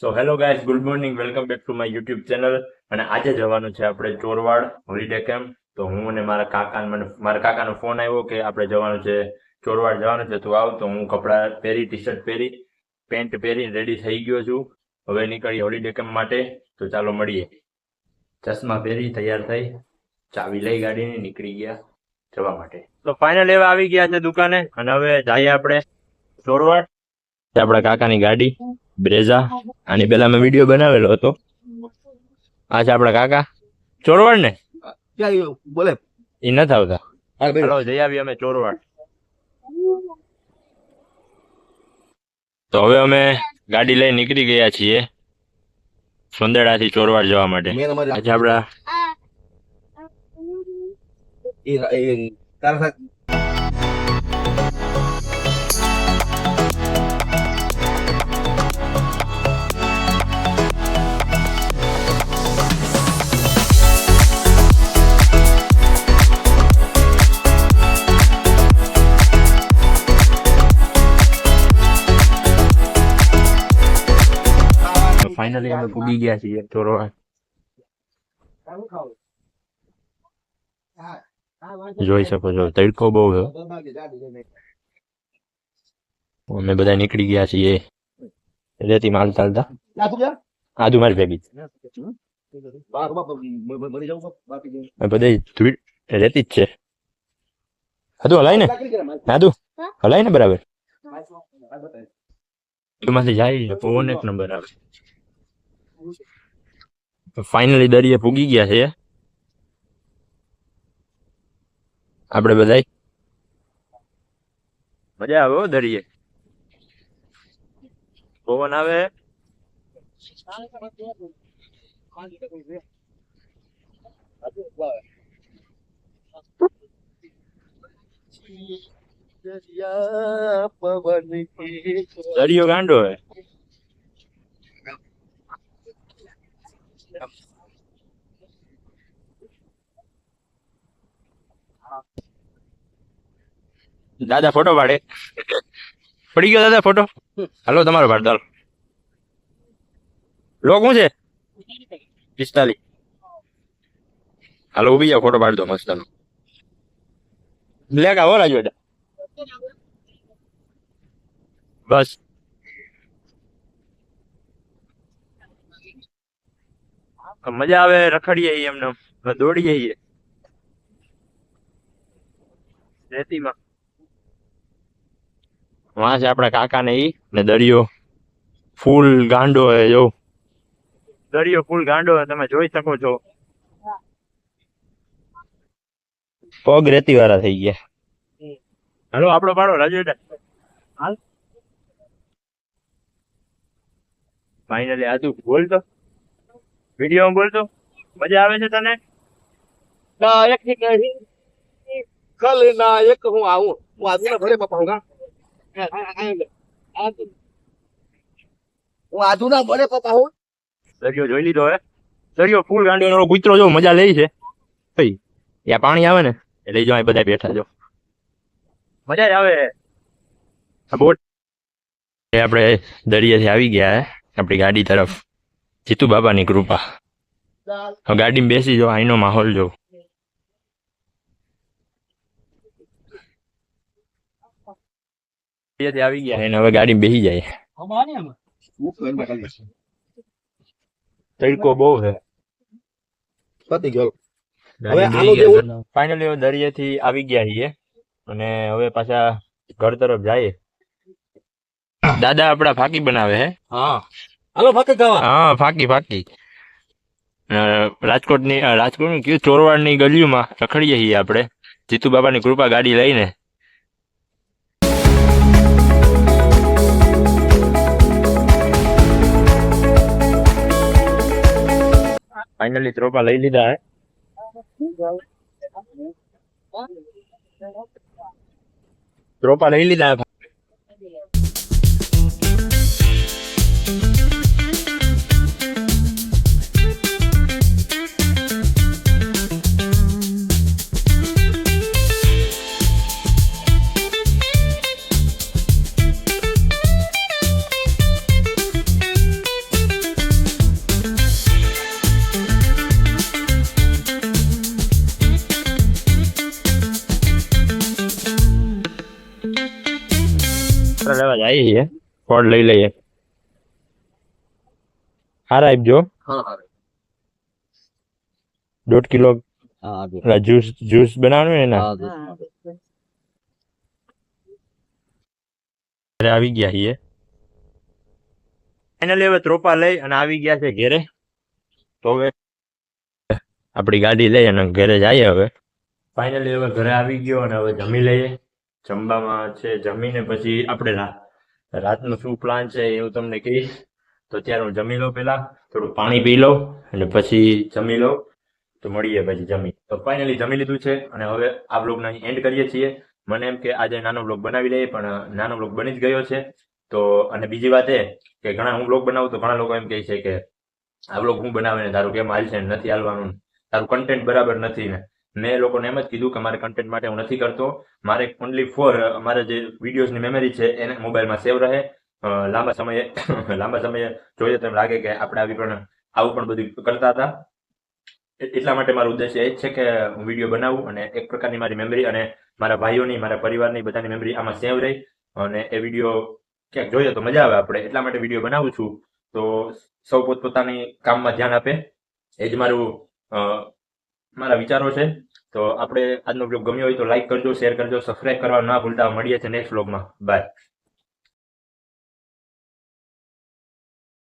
So hello guys good morning welcome back to my YouTube channel અને આજે જવાનું છે આપણે ચોરવાડ હોલિડે કેમ્પ તો હું અને મારા કાકા મને, મારા કાકાનો ફોન આવ્યો કે આપણે જવાનું છે ચોરવાડ જવાનું છે. તું આવ, તો હું કપડાં પહેરી ટી શર્ટ પહેરી પેન્ટ પહેરી રેડી થઈ ગયો છું. હવે નીકળી હોલિડે કેમ્પ માટે. તો ચાલો મળીએ. ચશ્મા પહેરી, તૈયાર થઈ. ચાવી લઈ ગાડીની નીકળી ગયા જવા માટે. તો ફાઇનલ એવા આવી ગયા છે દુકાને. અને હવે જઈએ આપણે ચોરવાડ. આપણા કાકાની ગાડી. બ્રેઝા આની પેલા મેં વીડિયો બનાવેલો હતો. આ છે આપણા કાકા. ચોરવાડ ને? બોલે. એ નથી આવતા. જઈ આવીએ અમે ચોરવાડ. તો હવે અમે ગાડી લઈ નીકળી ગયા છીએ સોંદેડાથી ચોરવાડ જવા માટે. આજે આપણા ફાઇનલી અમે પૂગી ગયા છીએ ચોરવાડ જોઈ શકો છો. તડકો બહુ છે. અમે બધા નીકળી ગયા છીએ. રેતી માલ ચાલતા. આજુ મારી ભેગી. રેતી જ છે. આદુ હલાય ને. આદુ હલાય ને બરાબર. એમાંથી જાય પવન એક નંબર આવે. ફાઇનલી દરિયે પૂગી ગયા છે. આપણે બધાય? મજા આવે દરિયે. પવન આવે? દરિયો ગાંડો હે દાદા ફોટો પાડે. પડી ગયો દાદા ફોટો હાલો, તમારો પાડ ચાલો. લોક શું છે? પિસ્તાલીસ. હાલો ઊભી જાઓ ફોટો પાડ દો મસ્ત બ્લેક આવો રાજુ બેટા. બસ. મજા આવે રખડીએ એમને. દોડીએ. રેતીમાં. વાંસ છે આપણા કાકા ને ઈ ને દરિયો. ફૂલ ગાંડો હે જો. દરિયો ફૂલ ગાંડો હે તમે જોઈ શકો છો. પગ રેતી વાળા થઈ ગયા. હાલો આપણો પાડો રાજુ હાલ. ફાઇનલી બોલ તું. બોલતો બોલ બોલતો મજા આવે છે તને? ના એક થી કહી કલ ના એક હું આવું. હું આજુ ભરે પપ્પા હું આધુ ના ભરે પપ્પા હું. દરિયો જોઈ લીધો હે. દરિયો ફૂલ ગાંડીનો કૂતરો જો મજા લે છે. ભાઈ ત્યાં પાણી આવે ને એટલે જો અહીં બધા બેઠા જો. મજા જ આવે. બોટ એ આપણે દરિયાથી આવી ગયા હે આપણી ગાડી તરફ. જીતુ બાબાની કૃપા. ગાડીમાં બેસી જો અહીંનો માહોલ જો આવી ગયા હવે ગાડીમાં બેસી જાય. તડકો બહુ છે. પતી ગયો. હવે આનો ફાઇનલી હવે દરિયેથી આવી ગયા છીએ. અને હવે પાછા ઘર તરફ જઈએ. દાદા આપડા ફાકી બનાવે હે. હા. હાલો ફાકી ખાવા. હા ફાકી ફાકી રાજકોટની રાજકોટ કયું ચોરવાડની ગલીમાં રખડીએ છીએ આપણે? જીતુ બાબાની કૃપા ગાડી લઈને. ફાઇનલી ત્રોપા લઈ લીધા, હે? ત્રોપા લઈ લીધા જઈએ છીએ ફોર્ડ લઈ લઈએ. હારા આપજો. દોઢ કિલો જ્યુસ જ્યુસ બનાવવાનું ને એના? આવી ગયા છીએ. ફાઇનલી લેવે ત્રોપા લઈ અને આવી ગયા છે ઘેરે. તો હવે આપણી ગાડી લઈ અને ઘરે જઈએ હવે. ફાઇનલી હવે ઘરે આવી ગયો અને હવે જમી લઈએ. જમવામાં છે જમીને પછી આપણે રાતનો શું પ્લાન છે એ હું તમને કહીશ. તો અત્યારે હું જમી લઉં પેલા થોડું પાણી પી લઉં અને પછી જમી લઉં. તો મળીએ પછી જમી. તો ફાઇનલી જમી લીધું છે અને હવે આ બ્લોગને અહીં એન્ડ કરીએ છીએ. મને એમ કે આજે નાનો બ્લોગ બનાવી લઈએ, પણ નાનો બ્લોગ બની જ ગયો છે. તો અને બીજી વાત એ કે ઘણા હું બ્લોગ બનાવું તો ઘણા લોકો એમ કહે છે કે આ બ્લોગ હું બનાવે ને તારું કેમ હાલશે નથી હાલવાનું તારું કન્ટેન્ટ બરાબર નથી ને. મેં લોકોને એમ જ કીધું કે મારે કન્ટેન્ટ માટે હું નથી કરતો. મારે ઓનલી ફોર મારા જે વિડીયોઝની મેમરી છે એને મોબાઈલમાં સેવ રહે. લાંબા સમયે લાંબા સમયે જોઈએ તો એમ લાગે કે આપણે આવી પણ, આવું પણ બધું કરતા હતા. એટલા માટે મારો ઉદ્દેશ્ય એ જ છે કે હું વીડિયો બનાવું અને એક પ્રકારની મારી મેમરી અને મારા ભાઈઓની, મારા પરિવારની બધાની મેમરી આમાં સેવ રહી. અને એ વીડિયો ક્યાંક જોઈએ તો મજા આવે આપણે. એટલા માટે વીડિયો બનાવું છું. તો સૌ પોતપોતાની કામમાં ધ્યાન આપે. એ જ મારું મારા વિચારો છે, તો આપણે આજનો બ્લોગ ગમ્યો હોય તો લાઈક કરજો શેર કરજો સબસ્ક્રાઈબ કરવા ના ભૂલતા. મળીએ છીએ નેક્સ્ટ બ્લોગમાં બાય